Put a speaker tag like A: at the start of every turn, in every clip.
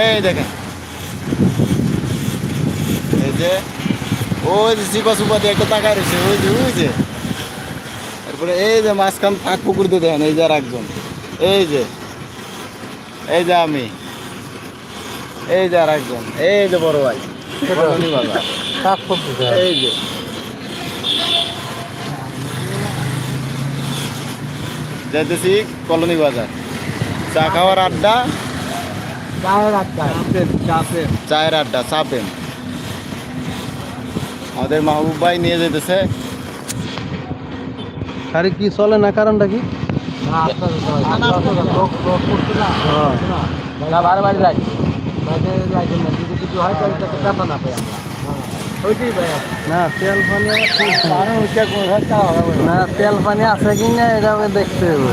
A: এই দেখেন। এই যে ওই যে চিপা চুপা দিয়ে একটা তাকায় রয়েছে ওই যে ওই যে। তারপরে এই যে মাঝখান ফাঁক পুকুর দিয়ে দেখেন এই যে আর একজন। এই যে এই যে আমি। এই যে আর একজন। এই যে বড় ভাই। এই যে। যাইতেছি কলোনি বাজার। চা খাওয়ার আড্ডা।
B: চায়ের আড্ডা। চাপের
A: চায়ের আড্ডা চাপেন। আমাদের মাহবুব ভাই নিয়ে যেতেছে।
B: আরে কি চলে না কারণটা কি? না না তেল পানি না। তেল পানি আছে কি না এটা দেখতে হবে।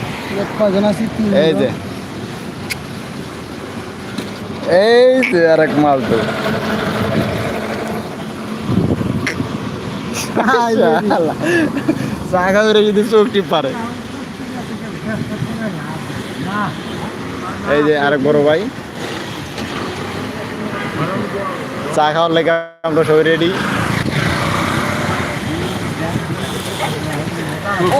A: এই যে। এই যে আর এক মাল তো। চা খাবে যদি চোখটি পারে। এই যে আরেক বড় ভাই। চা খাওয়ার লেগে আমরা সবাই রেডি ও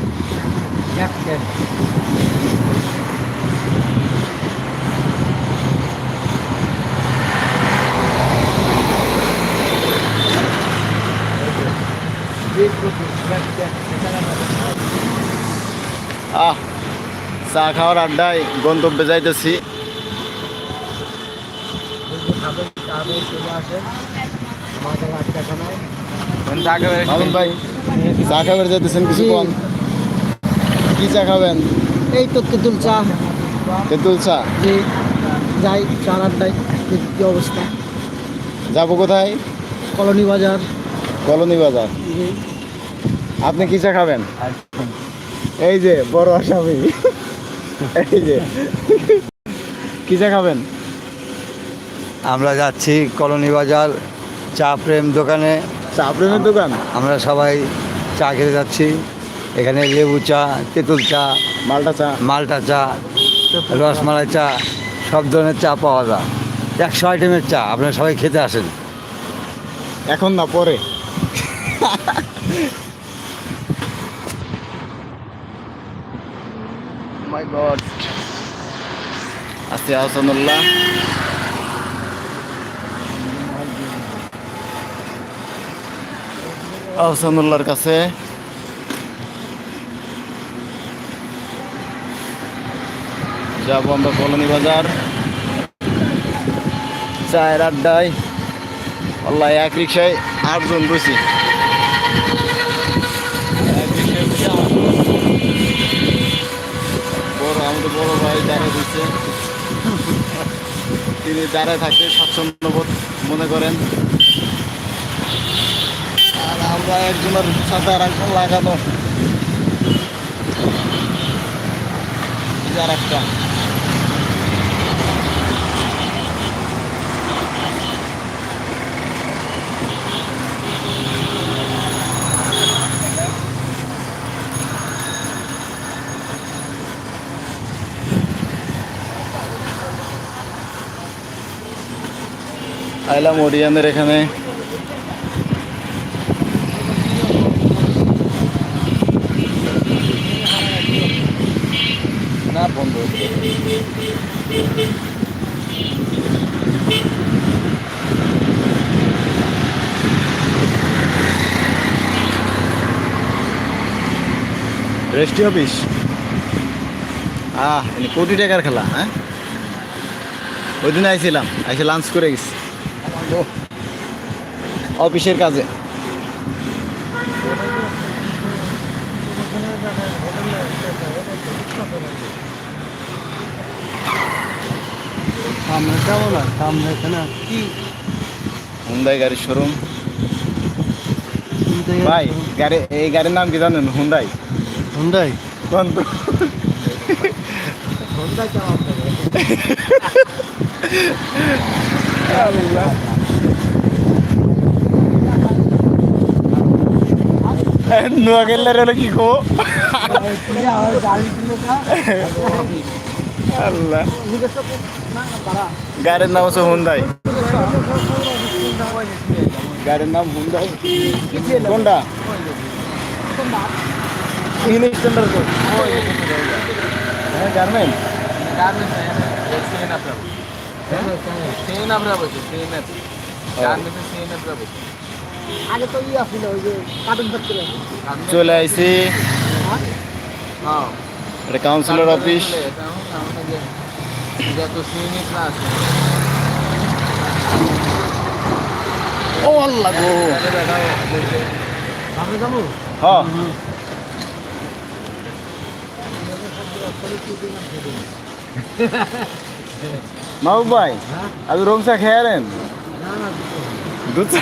A: আহ চা খাওয়ার আড্ডায় গন্তব্যে যাইতেছি মামুন ভাই চা খাবার যাইতেছেন কিছু কম কি চা খাবেন
B: এই তো তেঁতুল চা।
A: তেঁতুল চা?
B: যে যাই চার আড্ডায় কি অবস্থা।
A: যাব কোথায়?
B: কলোনি বাজার।
A: কলোনি বাজার। আপনি কি চা খাবেন? এই যে বড় আসামি। এই যে। কি চা খাবেন?
C: আমরা যাচ্ছি কলোনি বাজার চা প্রেম দোকানে।
A: চা প্রেমের দোকান?
C: আমরা সবাই চা খেতে যাচ্ছি। এখানে লেবু চা তেঁতুল চা
A: মালটা চা।
C: মালটা চা রসমালাই চা সব ধরনের চা পাওয়া যায়। একশো আইটেমের চা আপনারা সবাই খেতে আসেন।
A: এখন না পরে। মাই গড আহসানুল্লাহ আহসানুল্লাহর কাছে যাব আমরা কলোনি বাজার। চায়ের আড্ডায়। আল্লাহ, এক রিক্সায় আটজন বসি আমাদের বড় ভাই দাঁড়িয়ে দিচ্ছে তিনি দাঁড়ায় থাকতে স্বাচ্ছন্দ্য বোধ মনে করেন। আর আমরা একজনের সাথে আর একজন লাগানো। একটা। আইলাম ওরিয়ানের এখানে। বন্ধ। হচ্ছে রেস্টি অফিস? আহ কোটি টাকার খেলা হ্যাঁ? ওই দিন আইছিলাম আইসে লাঞ্চ করে গেছি। অফিসের কাজে।
B: সামনে যাব না সামনে এখানে কি?
A: হুন্দাই গাড়ির শোরুম ভাই গাড়ি এই গাড়ির নাম কি জানেন? হুন্দাই
B: হুন্ডাই
A: কোন তো?
B: হুন্ডাই চালাতে
A: আল্লাহ। এ, নোয়াখালীর হলো কি গো আল্লাহ গাড়ির নাম হচ্ছে হুন্দাই গাড়ির নাম হুন্দাই কোনটা ইংলিশ স্ট্যান্ডার্ড কোড হ্যাঁ গার্মেন্ট
B: আগে তো ই আসছিল ওই যে কার্টুন ফ্যাক্টরি
A: চলে আইছি। এটা কাউন্সিলর অফিস ও আল্লাহ গো।
B: সামনে যাব?
A: হ্যাঁ মাহবুব ভাই আজ রং চা খেয়ালেন
B: না না
A: দুধ চা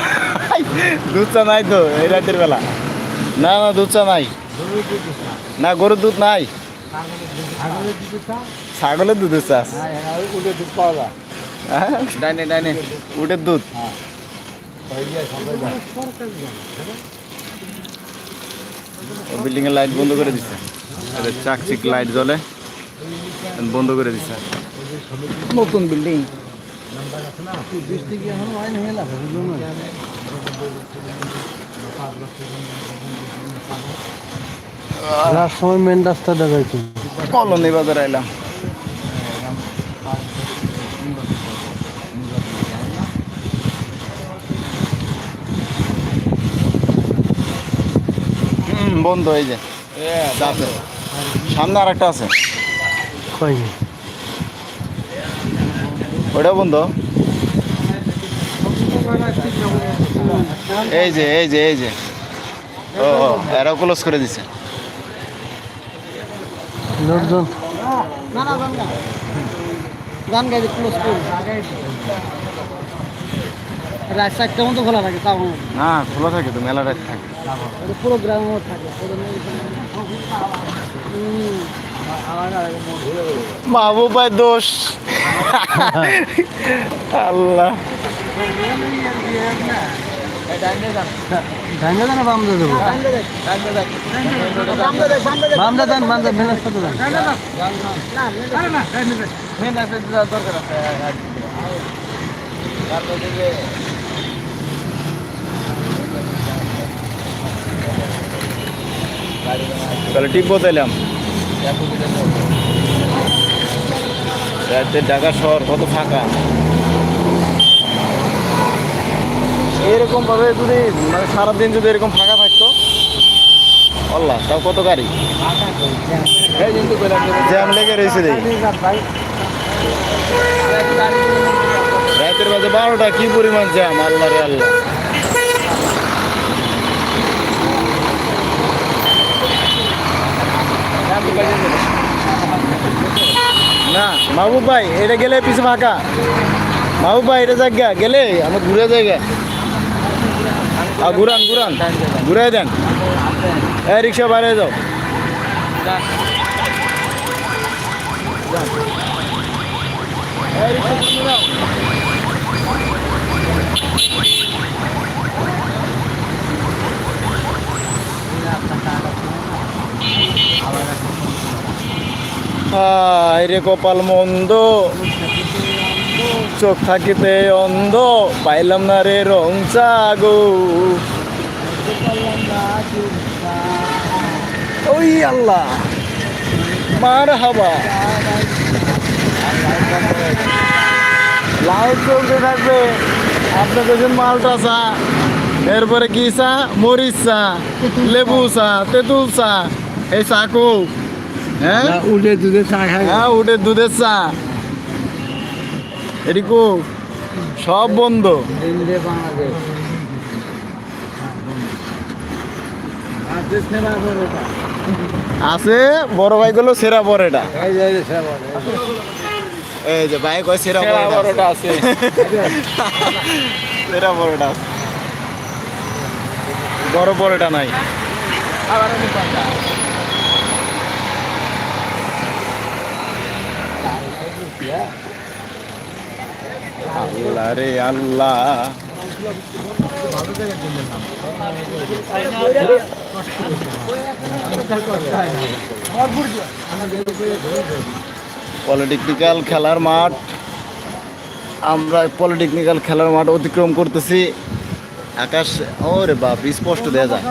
A: দুধ চা নাই তো এই রাতের বেলা। না না দুধ চা নাই। না গরুর দুধ নাই।
B: ছাগলের দুধ চা
A: ছাগলের দুধের চাষ
B: হ্যাঁ হ্যাঁ উঠে দুধ পাওয়া
A: হ্যাঁ ডাইনে ডাইনে উটের দুধ। বিল্ডিং এর লাইট বন্ধ করে দিছে। এটা চাকচিক লাইট জ্বলে বন্ধ করে দিছে। নতুন বিল্ডিং।
B: রাত সময় মেন রাস্তা দেখাইছি
A: কলোনি বাজার আইলাম বন্ধ হয়ে যায়। সামনে আর একটা আছে।
B: হয়নি
A: ওটা বন্ধ। এই যে এই যে এই যে। ও এরাও ক্লোজ করে দিছে।
B: রাত মতো খোলা থাকে তাও
A: না। খোলা থাকে তো মেলা রাত থাকে।
B: পুরো গ্রামের থাকে। পুরো হুম।
A: মাহবুব ভাই দোষ আল্লাহ
B: ডাইনে দেন বাম দিয়ে দেবো বাম দিয়ে দেন বাম দিয়ে ভেনাস করতে দেন
A: তাহলে টিপবো তাইলাম রাতের ঢাকা শহর কত ফাঁকা? এরকম ভাবে যদি মানে সারাদিন যদি এরকম ফাঁকা থাকতো। আল্লাহ তাও কত গাড়ি? জ্যাম লেগে রয়েছে রাতের বাজে বারোটা কি পরিমাণ জ্যাম আল্লাহ রে আল্লাহ। না, মাহবুব ভাই, এটা গেলে পিছু ফাঁকা। মাহবুব ভাই, এটা জায়গা, গেলে? আমার ঘুরে জায়গা আর ঘুরান ঘুরান, ঘুরাই দেন। হ্যাঁ রিক্সা বাইরে যাও রিক্সা। হায় রে কপাল মন্দ, চোখ থাকিতে অন্ধ, পাইলাম না রে রং চাগো। ওই আল্লাহ, মার হাবা। লাইট চলতে থাকবে আপনার দেখেন মালটা চা। এরপরে কি চা? মরিচ চা, লেবু চা, তেঁতুল চা। এই চা হ্যাঁ?
C: উঠে দুধে চা খাই।
A: হ্যাঁ উঠে দুধের চা। এটি সব বন্ধ। আছে বড় ভাই গুলো সেরা
C: যে সেবা।
A: এই যে ভাই কয় সেরা বড়টা আছে? সেরা বড়টা আছে। বড় বড়টা নাই। আল্লাহ রে আল্লাহ। পলিটেকনিক্যাল খেলার মাঠ। আমরা পলিটেকনিক্যাল খেলার মাঠ অতিক্রম করতেছি। আকাশ ওরে বাপ স্পষ্ট দেখা যায়।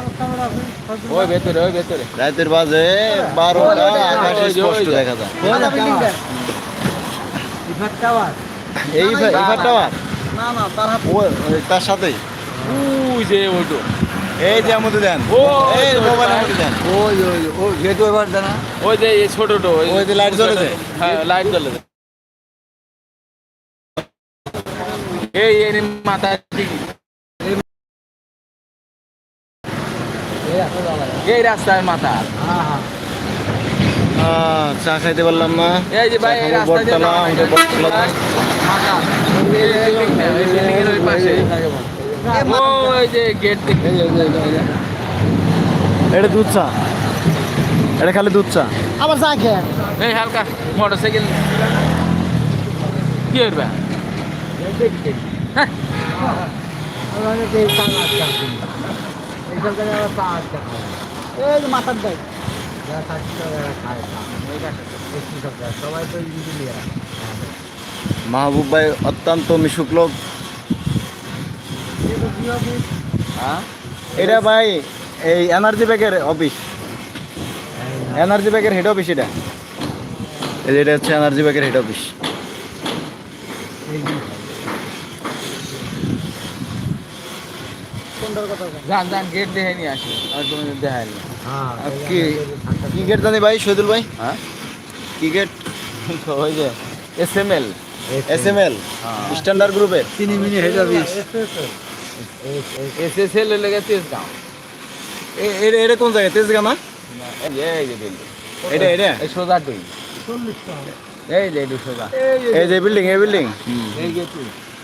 D: ওই ভেতরে ওই ভেতরে।
A: রাতের বাজে বারোটা আকাশ স্পষ্ট দেখা যায়। এই এবার টাওয়ার?
B: না না তার হাত।
A: তার সাথেই?
D: ওই যে ওইটো।
A: এই যে আমাদের দেন।
D: ও,
A: এই মোবাইল
D: ওই,
A: আমাদের দেন।
C: ওই ওই ওই যেহেতু এবার জানা
D: ওই যে এই ছোটটো
A: ওই যে লাইট জ্বলেছে?
D: হ্যাঁ লাইট এই মাথা ঠিক এই রাস্তার মাথা।
A: আহ, চা খাইতে পারলাম না।
D: এই যে ভাই দিয়ে
A: বটতলা, আমাদের বটতলা এটা দুধ চা। এটা খালি দুধ চা।
B: আবার চা খেয়ে
D: এই হালকা মোটরসাইকেল। কি করবে? হ্যাঁ।
C: সবাই তো ইঞ্জিনিয়ার
A: মাহবুব ভাই অত্যন্ত মিশুক লোক।
D: হ্যাঁ?
A: এটা ভাই এই এনার্জি ব্যাগের অফিস এনার্জি ব্যাগের হেড অফিস এটা। এটা হচ্ছে এনার্জি ব্যাগের হেড অফিস
D: যান যান গেট দেখে নিয়ে আসি। আর কোনো
A: আর কি? কি জানি ভাই শহীদুল ভাই?
D: হ্যাঁ?
A: কি গেট
D: ওই যে S M L
A: S M L standard গ্রুপের।
C: চিনি mini head office
D: S S L লেগে তেজগাঁও।
A: এটা কোন জায়গায়? তেজগাঁ
D: এই যে এই যে বিল্ডিং
A: এটা এটা?
D: এই সোজা তুই এই যে সোজা।
A: এই যে বিল্ডিং এই বিল্ডিং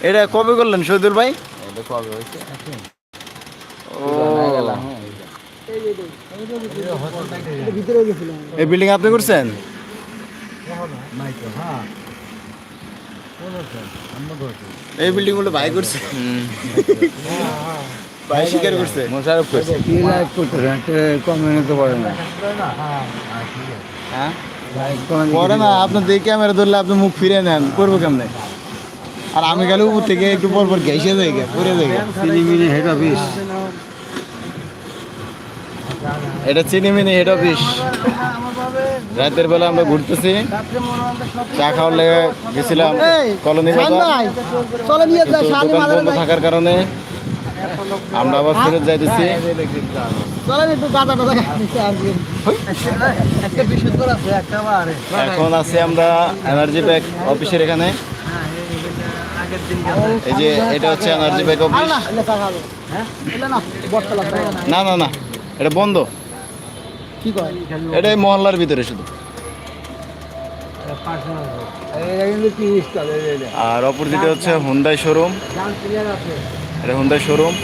A: এটা কবে করলেন শহীদুল ভাই?
D: এটা কবে হয়েছে
A: ও
D: গেলাম
B: এটা ভিতরে গেছিল
A: এই বিল্ডিং আপনি করছেন? এই বিল্ডিংগুলো ভাই করছে। ভাই স্বীকার করছে।
D: মোশারফ করছে।
C: কি লাইক করতেছেন কমে নিতে পারে না
A: হ্যাঁ? পরে না আপনার দিয়ে ক্যামেরা ধরলে আপনি মুখ ফিরে নেন করব কেমনে? আর আমি গেলে উপর থেকে একটু পর পর ঘেসে যাই পরে যাই
C: মিনি হেড অফিস
A: এটা চিনিমিনি হেড অফিস রাতের বেলা আমরা ঘুরতেছি। চা খাওয়ার লেগে গেছিলাম কলোনি দোকান বন্ধ থাকার কারণে আমরা আবার ফেরত যাইতেছি।
B: বিশুদ্ধ আছে
A: এখন আছি আমরা এনার্জি ব্যাগ অফিসের এখানে। এই যে এটা হচ্ছে এনার্জি ব্যাগ অফিস।
B: হ্যাঁ? না
A: না না এটা বন্ধ।
B: কি কয়?
A: এটা মহল্লার ভিতরে শুধু। আর অপোজিটে হচ্ছে হুন্ডাই শোরুম এটা হুন্ডাই শোরুম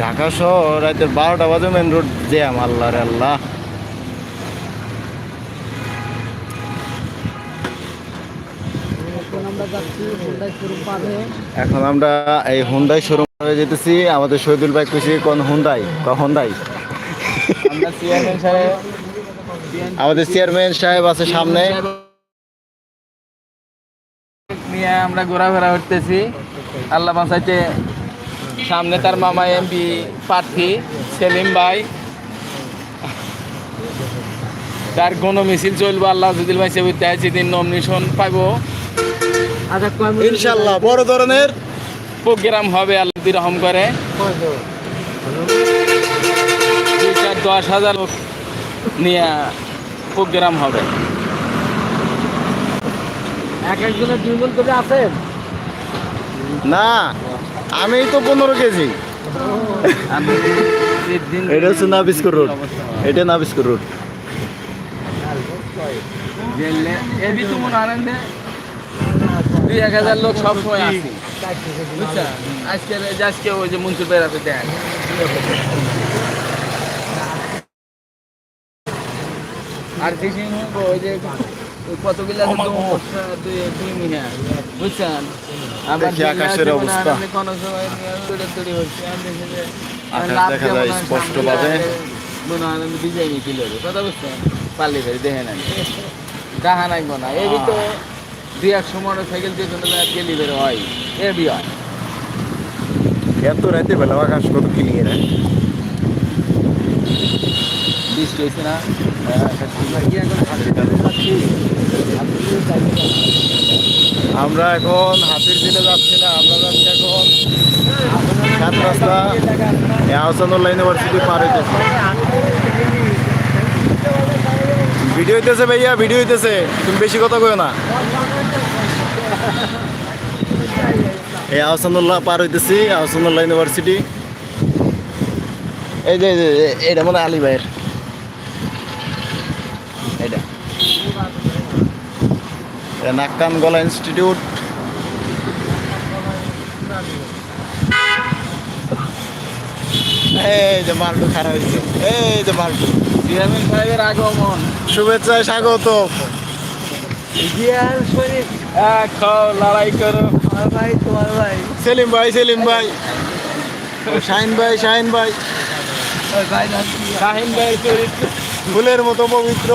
A: ঢাকা শহর, রাতের বারোটা বাজে মেন রোড জ্যাম, আল্লাহ রে আল্লাহ।
B: এখন আমরা
A: এই হুন্ডাই শোরুম যেতেছি। আমাদের শহীদুল ভাই কইছি কোন হুন্ডাই ক হুন্ডাই আমাদের চেয়ারম্যান সাহেব আছে সামনে।
D: নিয়ে আমরা ঘোরাফেরা করতেছি। আল্লাহ বাঁচাইতে সামনে তার মামা এমপি প্রার্থী সেলিম ভাই। তার কোন মিছিল চলবো, আল্লাহ যদি ভাই সেবিতে আছে দিন নমিনেশন
B: মিনিট
A: ইনশাল্লাহ বড় ধরনের
D: প্রোগ্রাম হবে, আল্লাহ রহম করে। দশ হাজার লোক নিয়ে প্রোগ্রাম হবে।
B: এক একজনের দুই করে আছেন
A: না আমি তো পনেরো কেজি।
D: আমি দিন
A: এটা হচ্ছে নাবিস্কুর রোড। এটা নাবিস্কুর রোড।
D: এবি তো মনে আনন্দে দুই এক হাজার লোক সব সময় আসি বুঝছেন? আজকে আজকে ওই যে মনসুর আছে দেখ আর ফিশিং ওই যে কতগুলো বুঝছেন?
A: আকাশের
D: মনে
A: অবস্থা।
D: দেখি
A: যায় স্পষ্টভাবে।
D: মনে হয় কথা বুঝছেন? পাল্লি দেখে নেন। নাই মনে হয়। এই তো দুই একশো মোটর সাইকেল দিয়ে কোনো জায়গায় গেলি বের হয়। বি হয়।
A: এত রাতে বেলা আকাশ কত ক্লিয়ার
D: বৃষ্টি হয়েছে না
A: আমরা এখন হাতির দিনে যাচ্ছি না আমরা যাচ্ছি এখন সাত রাস্তা আহসানুল্লাহ ইউনিভার্সিটি পার হইতেছে। ভিডিও হইতেছে ভাইয়া ভিডিও হইতেছে। তুমি বেশি কথা কই না। এই আহসানুল্লাহ পার হইতেছি আহসানুল্লাহ ইউনিভার্সিটি। এই যে এই যে, এটা মানে আলী ভাইয়ের এটা এটা নাক্কান গলা ইনস্টিটিউট এই যে মাল্টু খারাপ হয়েছে এই যে মাল্টু
D: চেয়ারম্যান সাহেবের আগমন।
A: শুভেচ্ছায় স্বাগত
D: লড়াই করো।
B: আমার ভাই তোমার ভাই।
A: সেলিম ভাই সেলিম ভাই। শাহিন ভাই শাহিন ভাই।
B: ওই ভাই
D: শাহিন ভাইয়ের চরিত্র
A: ফুলের মতো পবিত্র।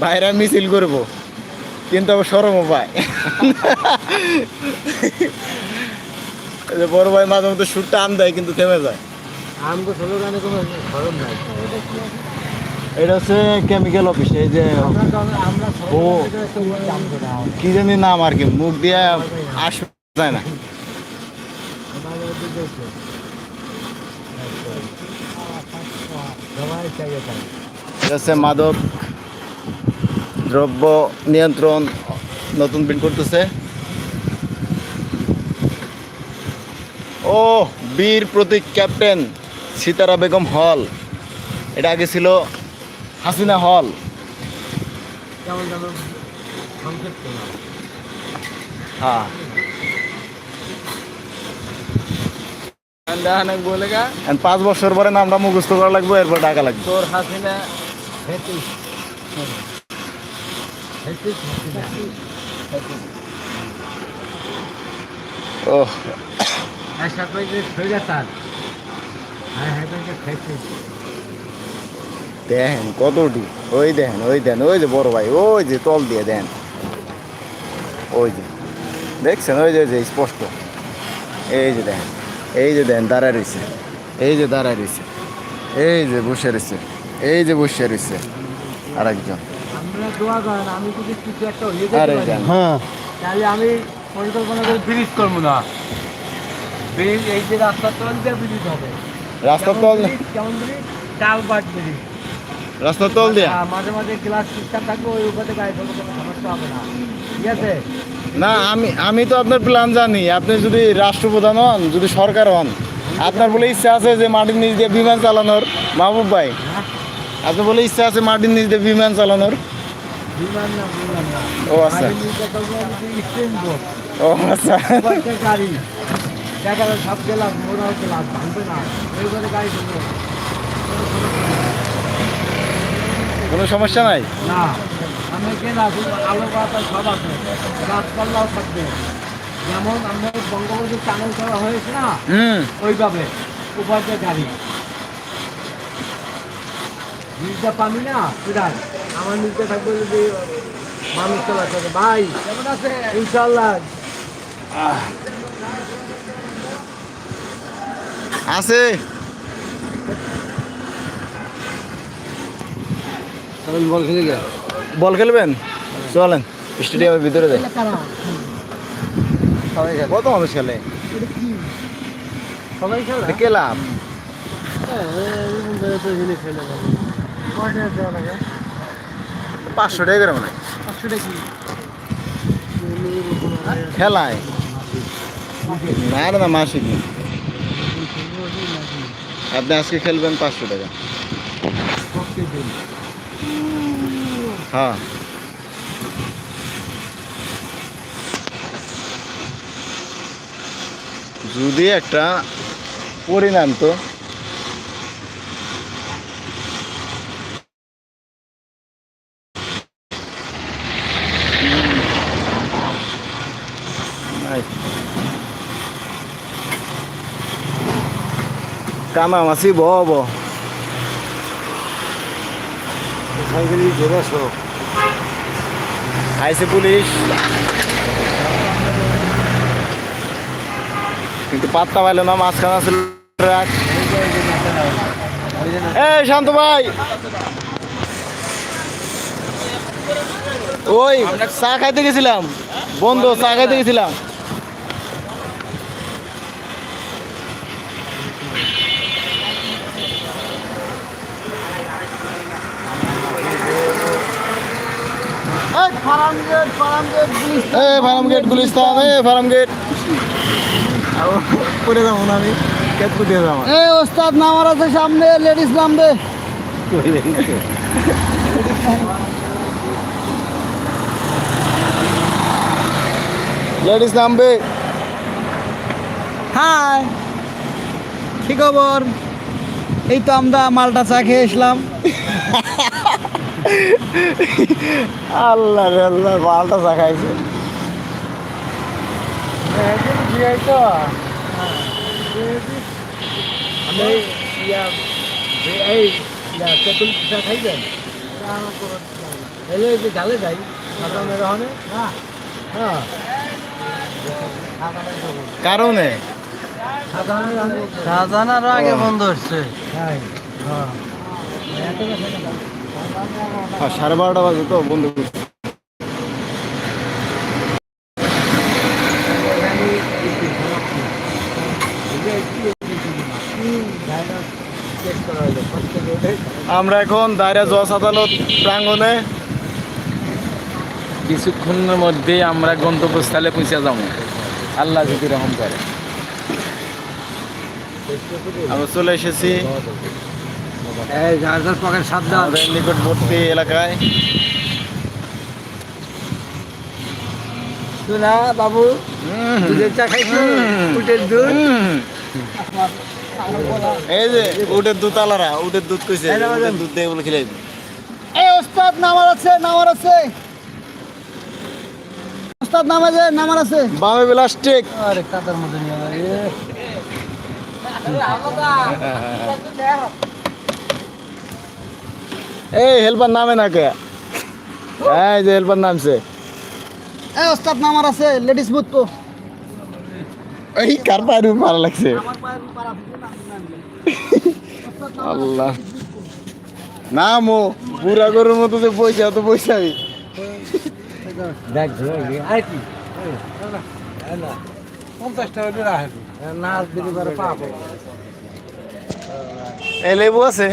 A: বাইরে মিছিল করব কিন্তু আবার সরমও পায় বড় ভাই মাঝে মধ্যে সুরটা আম দেয় কিন্তু থেমে যায়। এটা হচ্ছে কেমিক্যাল অফিস এই যে ও। কি জানি নাম আর কি মুখ দিয়ে আসে যায় না
B: আমাদের ওদিকে তো। সবাই চাইয়ে থাকে
A: এটা হচ্ছে মাদক, দ্রব্য নিয়ন্ত্রণ, নতুন বিল করতেছে। ও বীর প্রতীক ক্যাপ্টেন সীতারা বেগম হল। এটা আগে ছিল হাসিনা হল। হ্যাঁ
D: দেখানে বলে গা
A: and পাঁচ বছর পরে নামটা মুখস্থ করা লাগবে এরপর টাকা লাগবে।
D: তোর হাসিনা
A: ও
B: আর সাথে যে সইরা তার আর হেতাকে হেতিস
A: দেখেন কতটি ওই দেখেন ওই দেন ওই যে বড় ভাই ওই যে তল দিয়ে দেন। ওই যে দেখছেন? ওই যে ওই যে স্পষ্ট। এই যে দেখেন। এই যে দেন দাঁড়ায় রয়েছে। এই যে দাঁড়ায় রয়েছে। এই যে বসে রয়েছে। এই যে বসে রয়েছে। আরেকজন।
B: আমরা দোয়া আমি যদি কিছু একটা
A: আরে দেন
C: হ্যাঁ।
B: তাহলে আমি পরিকল্পনা করে ব্রিজ করব না। ব্রিজ এই যে রাস্তার তল দিয়ে ব্রিজ হবে।
A: রাস্তার
B: কেমন
A: তল
B: কেমন ব্রিজ ডাল বাট ব্রিজ
A: রাস্তার তল দিয়া?
B: মাঝে মাঝে ক্লাস সিস্টেম থাকবে ওই উপরে গাড়ি চলবে কোনো সমস্যা হবে না। ঠিক আছে?
A: না আমি আমি তো আপনার প্ল্যান জানি। আপনি যদি রাষ্ট্রপ্রধান হন যদি সরকার হন আপনার বলে ইচ্ছা আছে যে মাটির নিচ দিয়ে বিমান চালানোর? মাহবুব ভাই আপনি বলে ইচ্ছা আছে মাটির নিচ দিয়ে বিমান চালানোর? ও আচ্ছা। ও আচ্ছা। কোনো সমস্যা নাই?
B: না। না শুধু আলো বাতাস সব আছে গাছপালাও থাকবে। যেমন আমাদের বঙ্গবন্ধু টানেল করা হয়েছে না ওইভাবে উপার্জন গাড়ি নিচটা পাবি না সুরাজ আমার নিচে থাকবে যদি মানুষ চলাচল ভাই কেমন আছে ইনশাল্লাহ
A: আছে।
C: বল খেলে গেল
A: বল খেলবেন? চলেন। স্টেডিয়ামের ভিতরে যাই।
C: সবাই খেলে।
A: কত মানুষ খেলে? কে লাভ? পাঁচশো টাকা করে মানে খেলায়? না না মাসিক। না। আপনি আজকে খেলবেন পাঁচশো টাকা। হ্যাঁ। যদি একটা পরিণাম তো কামা মাছি ব ব
C: সাইকেল ঘুরে আসো
A: আইসে পুলিশ। কিন্তু পাত্তা পাইলো না, মাঝখানে আসল ট্রাক। এই, শান্ত ভাই। ওই, চা খাইতে গেছিলাম। বন্ধু, চা খাইতে গেছিলাম। এ ফার্ম গেট গুলিস্তান। এ ফার্ম গেট পড়ে যাব না আমি কেট কুটে যাব
B: এই ওস্তাদ নামার আছে সামনে লেডিস নামবে।
A: লেডিস নামবে।
B: হাই কি খবর? এই তো আমরা মালটা চা খেয়ে এসলাম।
A: আল্লাহ আল্লাহ বালটা চা খাইছে।
B: এই তেঁতুল পিঠা খাইবেন এই যে গালে যাই সাদা মেরে হনে হ্যাঁ হ্যাঁ
A: কারণে?
B: সাজানার
A: আগে
B: বন্ধ হচ্ছে। হ্যাঁ
A: হ্যাঁ, সাড়ে বারোটা বাজে তো বন্ধু। আমরা এখন দায়রা জজ আদালত প্রাঙ্গণে।
D: কিছুক্ষণের মধ্যেই আমরা গন্তব্যস্থলে পৌঁছে যাব। আল্লাহ যদি রহম করে।
A: আমরা চলে এসেছি।
B: এই যার যার পকেট সাবধান।
A: নিকটবর্তী এলাকায়।
B: শোনা বাবু দুধের চা খাইছো? উটের দুধ?
A: এই যে উটের দুধ আলারা উটের দুধ কইছে দুধ দিয়ে বলে খিলাই
B: এই ওস্তাদ নামার আছে নামার আছে। ওস্তাদ নামে যে নামার আছে।
A: বামে প্লাস্টিক
B: আরে কাতার মধ্যে নিয়ে
A: এই হেল্পার নামে না কে? এই যে হেল্পার নামছে।
B: এই ওস্তাদ নামার আছে লেডিস বুথ তো।
A: এই কার পায়ের উপর ভালো লাগছে? আল্লাহ। নাম ও বুড়া গরুর মতো যে পয়সা তো পয়সাবি
B: দেখ আর কি? পঞ্চাশ টাকা দিতে পারে পাবো।
A: এই আছে?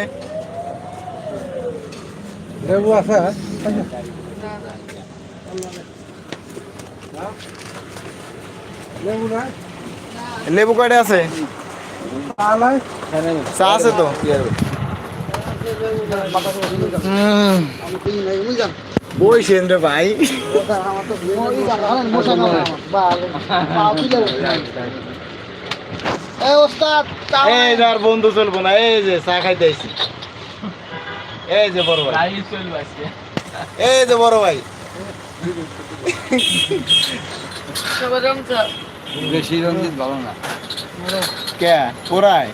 B: লেবু আছে লেবু না
A: কয়টা আছে? চা আছে তো? বইছেন রে ভাই।
B: এই ওস্তাদ
A: এই যে বন্ধু চলবো না এই যে চা খাইতে আইছি। এই যে বড় ভাই। এই যে বড় ভাই।
C: বেশি রঞ্জিত ভালো না।
A: কে? পুরায়